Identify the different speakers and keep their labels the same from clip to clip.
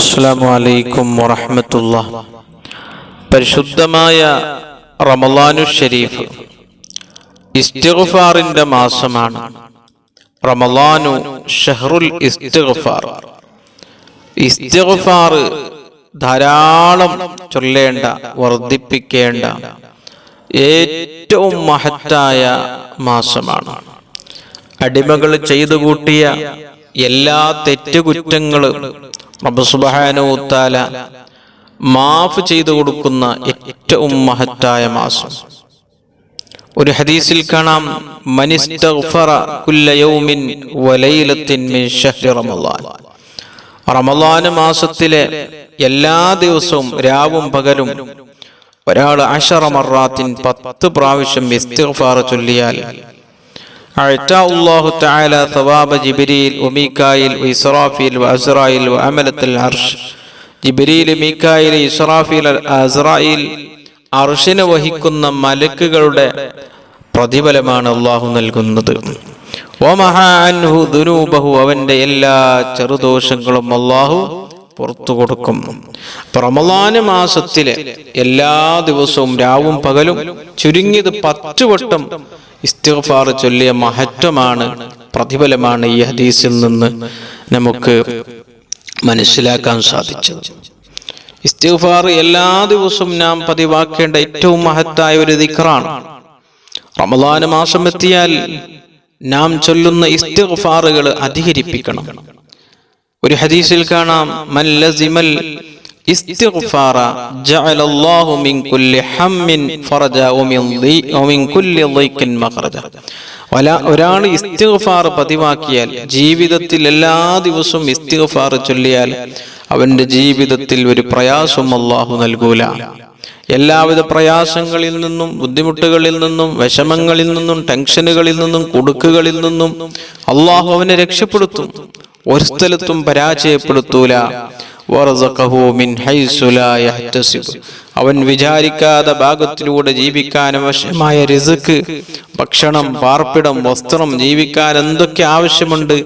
Speaker 1: അസ്സാം വലൈക്കും വറഹമത്തുള്ള പരിശുദ്ധമായ റമലാനു ഷരീഫ് ഇസ്തിഗ്ഫാറിന്റെ മാസമാണ്. റമലാനു ഷഹറുൽ ഇസ്തിഗ്ഫാർ. ഇസ്തിഗ്ഫാർ ധാരാളം ചൊല്ലേണ്ട വർദ്ധിപ്പിക്കേണ്ട ഏറ്റവും മഹത്തായ മാസമാണ്. അടിമകൾ ചെയ്തു കൂട്ടിയ എല്ലാ തെറ്റുകുറ്റങ്ങളും റബ്ബ് സുബ്ഹാനഹു തആല മാഫ് ചെയ്തു കൊടുക്കുന്ന ഏറ്റവും മഹത്തായ മാസം. ഒരു ഹദീസിൽ കാണാം റമളാൻ മാസത്തിലെ എല്ലാ ദിവസവും രാവും പകലും ഒരാൾ അഷറമറാത്തിൻ പത്ത് പ്രാവശ്യം ഇസ്തിഗ്ഫാർ ചൊല്ലിയാൽ أعطى الله تعالى ثواب جبريل وميكائيل وإسرافيل وأزرائيل وأملة العرش ജിബിരിയിൽ മീക്കായിൽ ഇസ്രാഫീൽ അസ്രായിൽ അർഷിനെ വഹിക്കുന്ന മലക്കുകളുടെ പ്രതിഫലമാണ് അള്ളാഹു നൽകുന്നത് ഓമഹാൻഹു ദുനൂബഹു അവന്റെ എല്ലാ ചെറുദോഷങ്ങളും അള്ളാഹു പുറത്തു കൊടുക്കും റമലാന് മാസത്തിലെ എല്ലാ ദിവസവും രാവും പകലും ചുരുങ്ങിയത് പത്തു വട്ടം ഇസ്തിഗ്ഫാർ ചൊല്ലിയ മഹത്വമാണ് പ്രതിഫലമാണ് ഈ ഹദീസിൽ നിന്ന് നമുക്ക് മനസ്സിലാക്കാൻ സാധിച്ചത്. ഇസ്തിഗ്ഫാർ എല്ലാ ദിവസവും നാം പതിവാക്കേണ്ട ഏറ്റവും മഹത്തായ ഒരു ദിക്റാണ്. റമദാന മാസം എത്തിയാൽ നാം ചൊല്ലുന്ന ഇസ്തിഗ്ഫാറുകൾ അധികരിപ്പിക്കണം. ഒരു ഹദീസിൽ കാണാം മൻ ഒരാൾ ഇസ്തിഗ്ഫാർ പതിവാക്കിയാൽ ജീവിതത്തിൽ എല്ലാ ദിവസവും ഇസ്തിഗ്ഫാർ ചൊല്ലിയാൽ അവന്റെ ജീവിതത്തിൽ ഒരു പ്രയാസം അള്ളാഹു നൽകൂല. എല്ലാവിധ പ്രയാസങ്ങളിൽ നിന്നും ബുദ്ധിമുട്ടുകളിൽ നിന്നും വിഷമങ്ങളിൽ നിന്നും ടെൻഷനുകളിൽ നിന്നും കുടുക്കുകളിൽ നിന്നും അള്ളാഹു അവനെ രക്ഷപ്പെടുത്തും. ഒരു സ്ഥലത്തും പരാജയപ്പെടുത്തൂല. അവൻ വിചാരിക്കാതെ ഭാഗത്തിലൂടെ ജീവിക്കാൻ ആവശ്യമായ റിസ്ക് ഭക്ഷണം പാർപ്പിടം വസ്ത്രം ജീവിക്കാൻ എന്തൊക്കെ ആവശ്യമുണ്ട്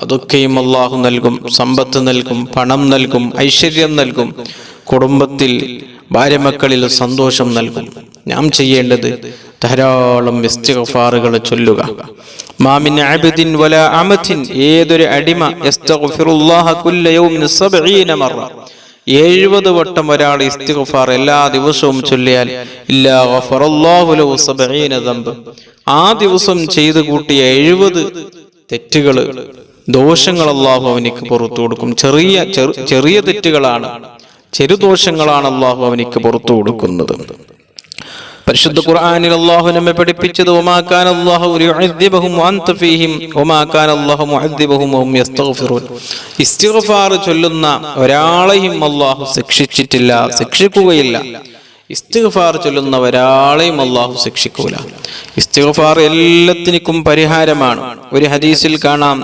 Speaker 1: അതൊക്കെയും അള്ളാഹു നൽകും. സമ്പത്ത് നൽകും പണം നൽകും ഐശ്വര്യം നൽകും. കുടുംബത്തിൽ ഭാര്യമക്കളിൽ സന്തോഷം നൽകും. നാം ചെയ്യേണ്ടത് ധാരാളം ഇസ്തിഗ്ഫാറുകൾ ചൊല്ലുക. മാമിൻ അബ്ദിൻ വല അമത്തിൻ. ഏതൊരു അടിമ യസ്തഗ്ഫിറുല്ലാഹ കുല്ല യൗമിൻ സബ്ഈന മറ. എഴുപത് വട്ടം ഒരാൾ ഇസ്തിഗ്ഫാർ എല്ലാ ദിവസവും ചൊല്ലിയാൽ ഇല്ലാ ഗഫറല്ലാഹു ലഹു സബ്ഈന ദംബ്. ആ ദിവസം ചെയ്തു കൂട്ടിയ എഴുപത് തെറ്റുകൾ ദോഷങ്ങൾ അള്ളാഹു അവനിക്ക് പുറത്തു കൊടുക്കും. ചെറിയ ചെറിയ തെറ്റുകളാണ്. ചെറുദോഷങ്ങളാണ് അള്ളാഹു അവനിക്ക് പുറത്തു കൊടുക്കുന്നത്. പരിശുദ്ധ ഖുർആനിൽ അല്ലാഹു നമ്മെ പഠിപ്പിച്ചത് ഒമാ കാന അല്ലാഹു യുഅദ്ദിബഹും വഅൻത ഫീഹിം ഒമാ കാന അല്ലാഹു മുഅദ്ദിബഹും വഹും യസ്തഗ്ഫിറൂൻ. ഇസ്തിഗ്ഫാർ ചൊല്ലുന്ന ഒരാളെയും അല്ലാഹു ശിക്ഷിച്ചിട്ടില്ല ശിക്ഷിക്കുകയില്ല. ഇസ്തിഗ്ഫാർ ചൊല്ലുന്ന ഒരാളെയും അല്ലാഹു ശിക്ഷിക്കൂല. ഇസ്തിഗ്ഫാർ എല്ലാത്തിനും പരിഹാരമാണ്. ഒരു ഹദീസിൽ കാണാം.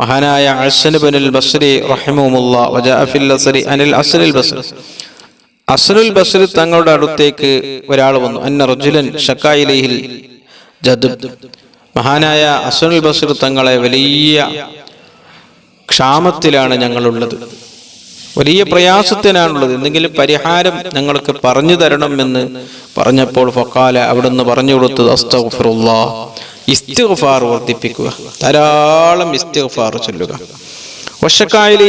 Speaker 1: മഹാനായ അഹ്സൻ ബിനുൽ ബസ്രി അസ്രി അനിൽ അസ്രിൽ ബസ്രി അസ്രുൽ ബസ്രി തങ്ങളുടെ അടുത്തേക്ക് ഒരാൾ വന്നു. അന്ന റജുലൻ ഷക്കായിലേഹിൽ മഹാനായ അസ്രുൽ ബസ്രി തങ്ങളെ വലിയ ക്ഷാമത്തിലാണ് ഞങ്ങളുള്ളത്. വലിയ പ്രയാസത്തിനാണുള്ളത്. എന്തെങ്കിലും പരിഹാരം ഞങ്ങൾക്ക് പറഞ്ഞു തരണം എന്ന് പറഞ്ഞപ്പോൾ ഫക്കാല അവിടുന്ന് പറഞ്ഞു കൊടുത്തത് അസ്തഫറുള്ള ഇസ്തിഗ്ഫാർ വർദ്ധിപ്പിക്കുക. ധാരാളം ഇസ്തിഗ്ഫാർ ചൊല്ലുക. വശക്കായിലെ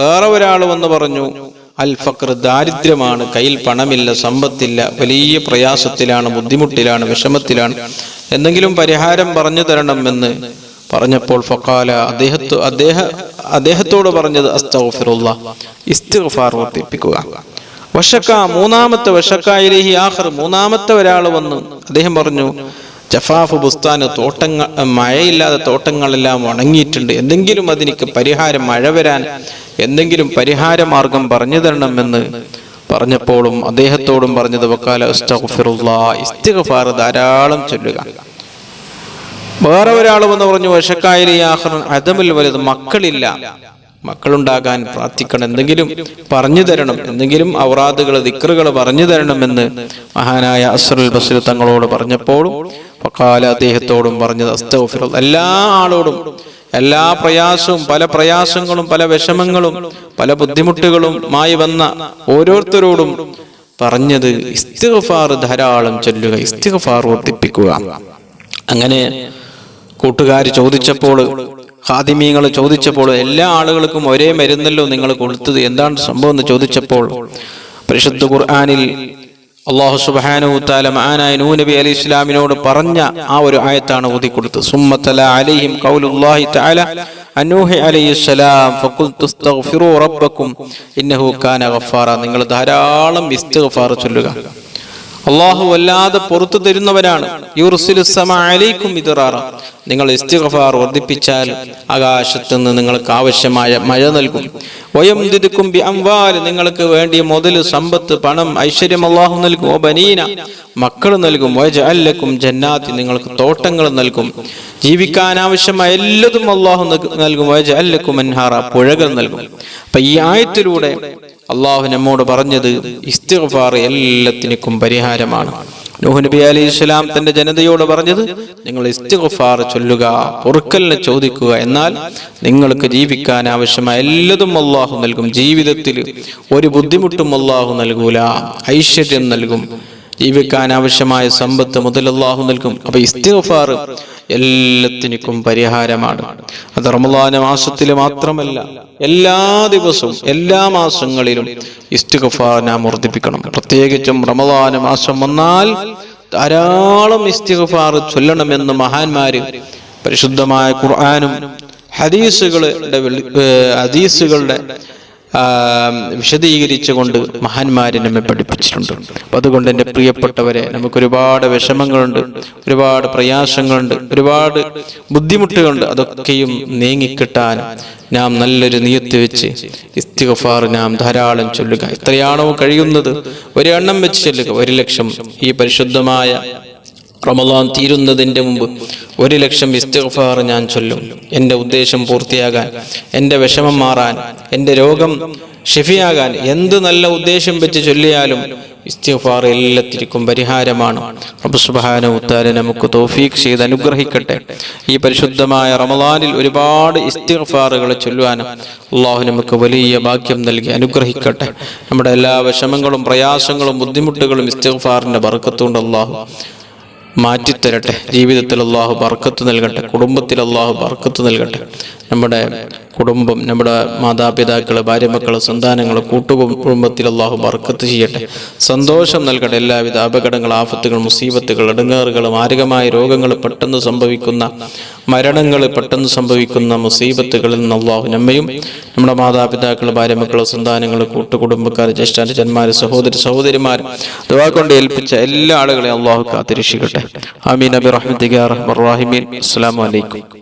Speaker 1: വേറെ ഒരാൾ വന്ന് പറഞ്ഞു അൽ ഫക്ർ ദാരിദ്ര്യമാണ്. കയ്യിൽ പണമില്ല സമ്പത്തില്ല വലിയ പ്രയാസത്തിലാണ് ബുദ്ധിമുട്ടിലാണ് വിഷമത്തിലാണ്. എന്തെങ്കിലും പരിഹാരം പറഞ്ഞു തരണം എന്ന് പറഞ്ഞപ്പോൾ ഫക്കാല അദ്ദേഹത്ത് അദ്ദേഹ അദ്ദേഹത്തോട് പറഞ്ഞത് അസ്തഫിറുള്ള ഇസ്തഫാർ വർദ്ധിപ്പിക്കുക. വശക്ക മൂന്നാമത്തെ വശക്കായിലേഹി ആഹർ മൂന്നാമത്തെ ഒരാൾ വന്നു. അദ്ദേഹം പറഞ്ഞു ജഫാഫ് ബുസ്താന് തോട്ടങ്ങൾ മഴയില്ലാതെ തോട്ടങ്ങളെല്ലാം ഉണങ്ങിയിട്ടുണ്ട്. എന്തെങ്കിലും അതിനിക്ക് പരിഹാരം മഴ വരാൻ എന്തെങ്കിലും പരിഹാര മാർഗം പറഞ്ഞു തരണമെന്ന് പറഞ്ഞപ്പോഴും അദ്ദേഹത്തോടും പറഞ്ഞത് വക്കാല ഇസ്തിഗ്ഫാർ ധാരാളം ചൊല്ലുക. വേറെ ഒരാൾ വന്ന് പറഞ്ഞു വശക്കായിലെ അതമിൽ വലുത് മക്കളില്ല. മക്കളുണ്ടാകാൻ പ്രാർത്ഥിക്കണം. എന്തെങ്കിലും പറഞ്ഞു തരണം. എന്തെങ്കിലും ഔറാദുകൾ ദിക്റുകൾ പറഞ്ഞു തരണമെന്ന് മഹാനായ അസ്റുൽ ബസ്രു തങ്ങളോട് പറഞ്ഞപ്പോഴും പക്കാല അദ്ദേഹത്തോടും പറഞ്ഞത് അസ്തഗ്ഫിറുല്ലാ എല്ലാ ആളോടും എല്ലാ പ്രയാസവും പല പ്രയാസങ്ങളും പല വിഷമങ്ങളും പല ബുദ്ധിമുട്ടുകളും മായി വന്ന ഓരോരുത്തരോടും പറഞ്ഞത് ഇസ്തിഗ്ഫാർ ധാരാളം ചൊല്ലുക ഇസ്തിഗ്ഫാർ വർദ്ധിപ്പിക്കുക അങ്ങനെ കൂട്ടുകാർ ചോദിച്ചപ്പോൾ ഖാദിമീങ്ങൾ ചോദിച്ചപ്പോൾ എല്ലാ ആളുകൾക്കും ഒരേ മരുന്നല്ലോ നിങ്ങൾ കൊടുത്തത്. എന്താണ് സംഭവം എന്ന് ചോദിച്ചപ്പോൾ പരിശുദ്ധ ഖുർആാനിൽ അള്ളാഹു തആല മഹാനായ നൂ നബി അലി ഇസ്ലാമിനോട് പറഞ്ഞ ആ ഒരു ആയത്താണ് ഊതി കൊടുത്തത്. സുമ്മത്തല അലൈഹിം കൗലുല്ലാഹി തആല അനൂഹി അലൈഹി സലാം ഫഖുൽതു അസ്തഗ്ഫിറു റബ്ബക്കും ഇന്നഹു കാന ഗഫാറ. നിങ്ങൾ ധാരാളം ഇസ്തിഗ്ഫാർ ചൊല്ലുക. അള്ളാഹു വല്ലാതെ പുറത്തു തരുന്നവരാണ്. അലൈക്കും നിങ്ങൾ വർദ്ധിപ്പിച്ചാൽ ആകാശത്തു നിന്ന് നിങ്ങൾക്ക് ആവശ്യമായ മഴ നൽകും. വയം അംവാൽ നിങ്ങൾക്ക് വേണ്ടി മുതൽ സമ്പത്ത് പണം ഐശ്വര്യം അള്ളാഹു നൽകും. ഓ ബനീന മക്കൾ നൽകും. വജഅല്ലക്കും ജന്നാത്തി നിങ്ങൾക്ക് തോട്ടങ്ങൾ നൽകും. ജീവിക്കാൻ ആവശ്യമായ എല്ലാതും അള്ളാഹു നൽകും വജഅല്ലക്കും അൻഹാറ പുഴകൾ നൽകും. അപ്പൊ ഈ ആയത്തിലൂടെ അള്ളാഹു നമ്മോട് പറഞ്ഞത് ഇസ്തിഫാർ എല്ലാത്തിനും പരിഹാരമാണ്. നൂഹ് നബി അലി ഇസ്ലാം തന്റെ ജനതയോട് പറഞ്ഞത് നിങ്ങൾ ഇസ്തിഫാർ ചൊല്ലുക പൊറുക്കലിനെ ചോദിക്കുക എന്നാൽ നിങ്ങൾക്ക് ജീവിക്കാൻ ആവശ്യമായ എല്ലാതും അള്ളാഹു നൽകും. ജീവിതത്തിൽ ഒരു ബുദ്ധിമുട്ടും അള്ളാഹു നൽകൂല ഐശ്വര്യം നൽകും. ജീവിക്കാൻ ആവശ്യമായ സമ്പത്ത് അള്ളാഹു നൽകും. അപ്പൊ ഇസ്തിഫാർ എല്ലാത്തിനും പരിഹാരമാണ്. അത് റമദാന മാസത്തിൽ മാത്രമല്ല എല്ലാ ദിവസവും എല്ലാ മാസങ്ങളിലും ഇസ്തിഗ്ഫാർ നാം വർദ്ധിപ്പിക്കണം. പ്രത്യേകിച്ചും റമദാന മാസം വന്നാൽ ധാരാളം ഇസ്തിഗ്ഫാർ ചൊല്ലണമെന്ന് മഹാന്മാര് പരിശുദ്ധമായ ഖുർആാനും ഹദീസുകളുടെ ഹദീസുകളുടെ വിശദീകരിച്ചുകൊണ്ട് മഹാന്മാരെ നമ്മെ പഠിപ്പിച്ചിട്ടുണ്ട്. അതുകൊണ്ട് എന്റെ പ്രിയപ്പെട്ടവരെ നമുക്ക് ഒരുപാട് വിഷമങ്ങളുണ്ട് ഒരുപാട് പ്രയാസങ്ങളുണ്ട് ഒരുപാട് ബുദ്ധിമുട്ടുകളുണ്ട്. അതൊക്കെയും നീങ്ങിക്കിട്ടാൻ നാം നല്ലൊരു നിയത്ത് വെച്ച് ഇസ്തിഗഫാർ നാം ധാരാളം ചൊല്ലുക. എത്രയാണോ കഴിയുന്നത് ഒരെണ്ണം വെച്ച് ചൊല്ലുക. ഒരു ലക്ഷം ഈ പരിശുദ്ധമായ റമദാൻ തീരുന്നതിന്റെ മുമ്പ് ഒരു ലക്ഷം ഇസ്തിഗ്ഫാർ ഞാൻ ചൊല്ലും. എന്റെ ഉദ്ദേശം പൂർത്തിയാകാൻ എന്റെ വിഷമം മാറാൻ എന്റെ രോഗം ഷിഫിയാകാൻ എന്ത് നല്ല ഉദ്ദേശം വെച്ച് ചൊല്ലിയാലും ഇസ്തിഗ്ഫാർ എല്ലാത്തിരിക്കും പരിഹാരമാണ്. റബ്ബ് ഉത്താര നമുക്ക് തൗഫീഖ് ചെയ്ത് അനുഗ്രഹിക്കട്ടെ. ഈ പരിശുദ്ധമായ റമദാനിൽ ഒരുപാട് ഇസ്തിഗ്ഫാറുകൾ ചൊല്ലുവാനും അള്ളാഹു നമുക്ക് വലിയ ഭാഗ്യം നൽകി അനുഗ്രഹിക്കട്ടെ. നമ്മുടെ എല്ലാ വിഷമങ്ങളും പ്രയാസങ്ങളും ബുദ്ധിമുട്ടുകളും ഇസ്തിഗ്ഫാറിന്റെ ബർക്കത്തുകൊണ്ട് അള്ളാഹു. മാറ്റിത്തരട്ടെ. ജീവിതത്തിൽ അള്ളാഹു ബർക്കത്ത് നൽകട്ടെ. കുടുംബത്തിൽ അള്ളാഹു ബർക്കത്ത് നൽകട്ടെ. നമ്മുടെ കുടുംബം നമ്മുടെ മാതാപിതാക്കൾ ഭാര്യമക്കൾ സന്താനങ്ങൾ കൂട്ടുകുടുംബത്തിൽ അള്ളാഹു ബർക്കത്ത് ചെയ്യട്ടെ. സന്തോഷം നൽകട്ടെ. എല്ലാവിധ അപകടങ്ങൾ ആഫത്തുകൾ മുസീബത്തുകൾ അടുങ്ങാറുകൾ മാരകമായ രോഗങ്ങൾ പെട്ടെന്ന് സംഭവിക്കുന്ന മരണങ്ങൾ പെട്ടെന്ന് സംഭവിക്കുന്ന മുസീബത്തുകളിൽ നിന്ന് അള്ളാഹു നമ്മയും നമ്മുടെ മാതാപിതാക്കൾ ഭാര്യമക്കൾ സന്താനങ്ങൾ കൂട്ടുകുടുംബക്കാർ ജ്യേഷ്ഠാനുജന്മാർ സഹോദരി സഹോദരിമാർ ദുവാ കൊണ്ട് ഏൽപ്പിച്ച എല്ലാ ആളുകളെയും അള്ളാഹു കാത്തിരക്ഷിക്കട്ടെ. അമീൻ അബി റഹ്മർ റഹീമീൻ. അസ്സലാമു അലൈക്കും.